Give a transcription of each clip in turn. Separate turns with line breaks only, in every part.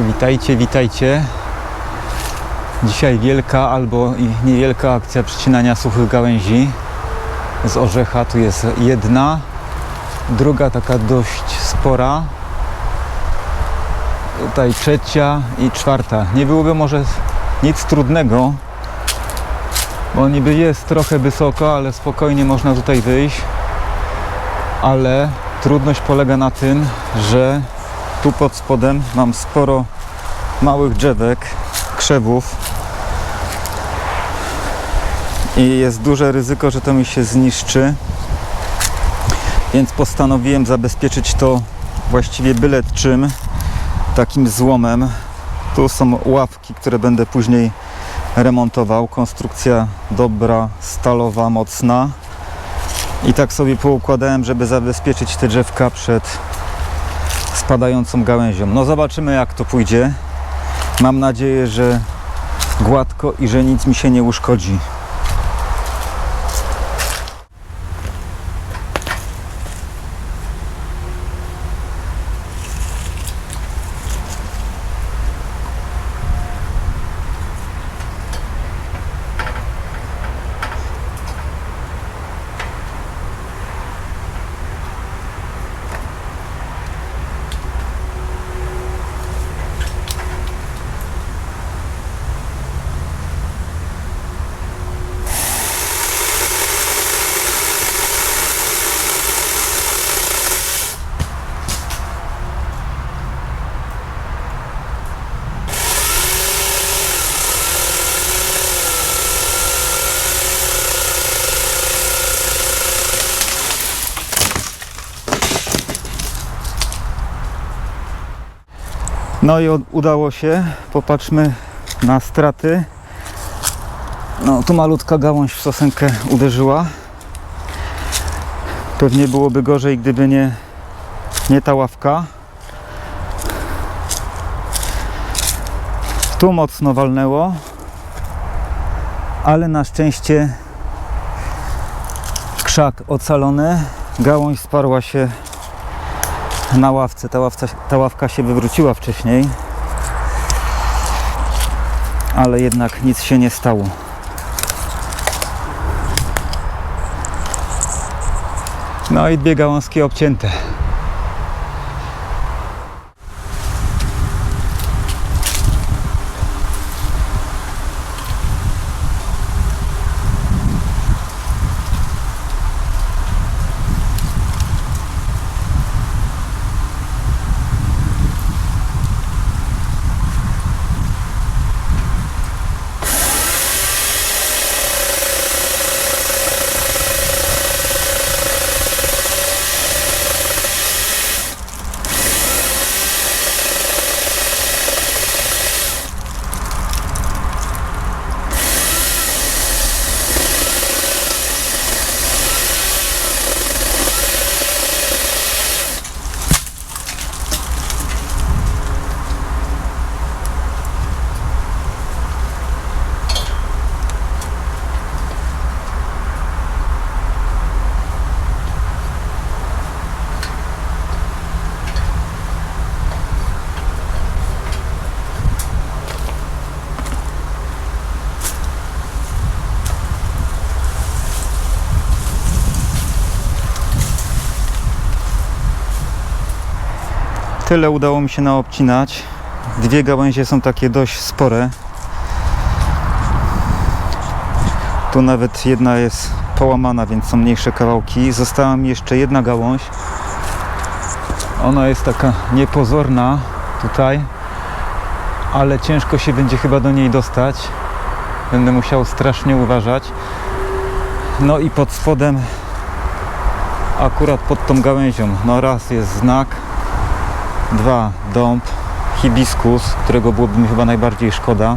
Witajcie, witajcie. Dzisiaj wielka albo niewielka akcja przycinania suchych gałęzi z orzecha. Tu jest jedna, druga taka dość spora. Tutaj trzecia i czwarta. Nie byłoby może nic trudnego, bo niby jest trochę wysoko, ale spokojnie można tutaj wyjść. Ale trudność polega na tym, że tu pod spodem mam sporo małych drzewek, krzewów i jest duże ryzyko, że to mi się zniszczy. Więc postanowiłem zabezpieczyć to właściwie byle czym, takim złomem. Tu są ławki, które będę później remontował. Konstrukcja dobra, stalowa, mocna. I tak sobie poukładałem, żeby zabezpieczyć te drzewka przed spadającą gałęzią. No zobaczymy jak to pójdzie. Mam nadzieję, że gładko i że nic mi się nie uszkodzi. No i udało się. Popatrzmy na straty. No tu malutka gałąź w sosenkę uderzyła. Pewnie byłoby gorzej, gdyby nie, nie ta ławka. Tu mocno walnęło, ale na szczęście krzak ocalony. Gałąź sparła się na ławce. Ta, ławca, ta ławka się wywróciła wcześniej, ale jednak nic się nie stało. No i dwie gałązki obcięte. Tyle udało mi się naobcinać. Dwie gałęzie są takie dość spore. Tu nawet jedna jest połamana, więc są mniejsze kawałki. Została mi jeszcze jedna gałąź. Ona jest taka niepozorna tutaj, ale ciężko się będzie chyba do niej dostać. Będę musiał strasznie uważać. No i pod spodem, akurat pod tą gałęzią, no raz jest znak, dwa dąb, hibiskus, którego byłoby mi chyba najbardziej szkoda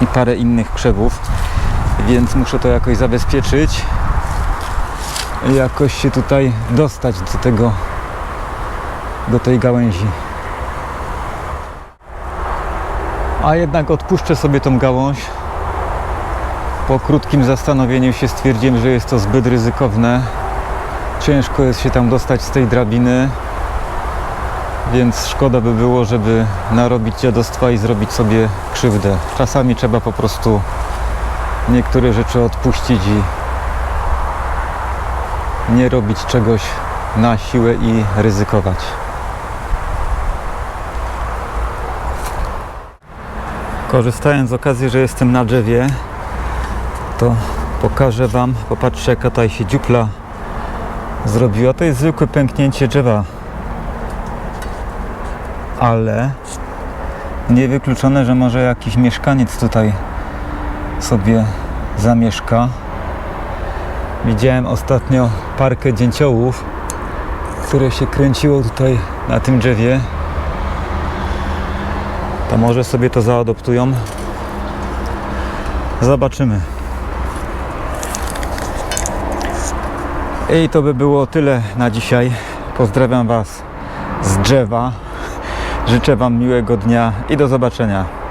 i parę innych krzewów, więc muszę to jakoś zabezpieczyć jakoś się tutaj dostać do tego, do tej gałęzi. A jednak odpuszczę sobie tą gałąź. Po krótkim zastanowieniu się stwierdziłem, że jest to zbyt ryzykowne. Ciężko jest się tam dostać z tej drabiny więc szkoda by było, żeby narobić dziadostwa i zrobić sobie krzywdę. Czasami trzeba po prostu niektóre rzeczy odpuścić i nie robić czegoś na siłę i ryzykować. Korzystając z okazji, że jestem na drzewie, to pokażę Wam, popatrzcie jaka tutaj się dziupla zrobiła. To jest zwykłe pęknięcie drzewa, ale niewykluczone, że może jakiś mieszkaniec tutaj sobie zamieszka. Widziałem ostatnio parkę dzięciołów, które się kręciło tutaj na tym drzewie. To może sobie to zaadoptują. Zobaczymy. I to by było tyle na dzisiaj. Pozdrawiam Was z drzewa. Życzę Wam miłego dnia i do zobaczenia.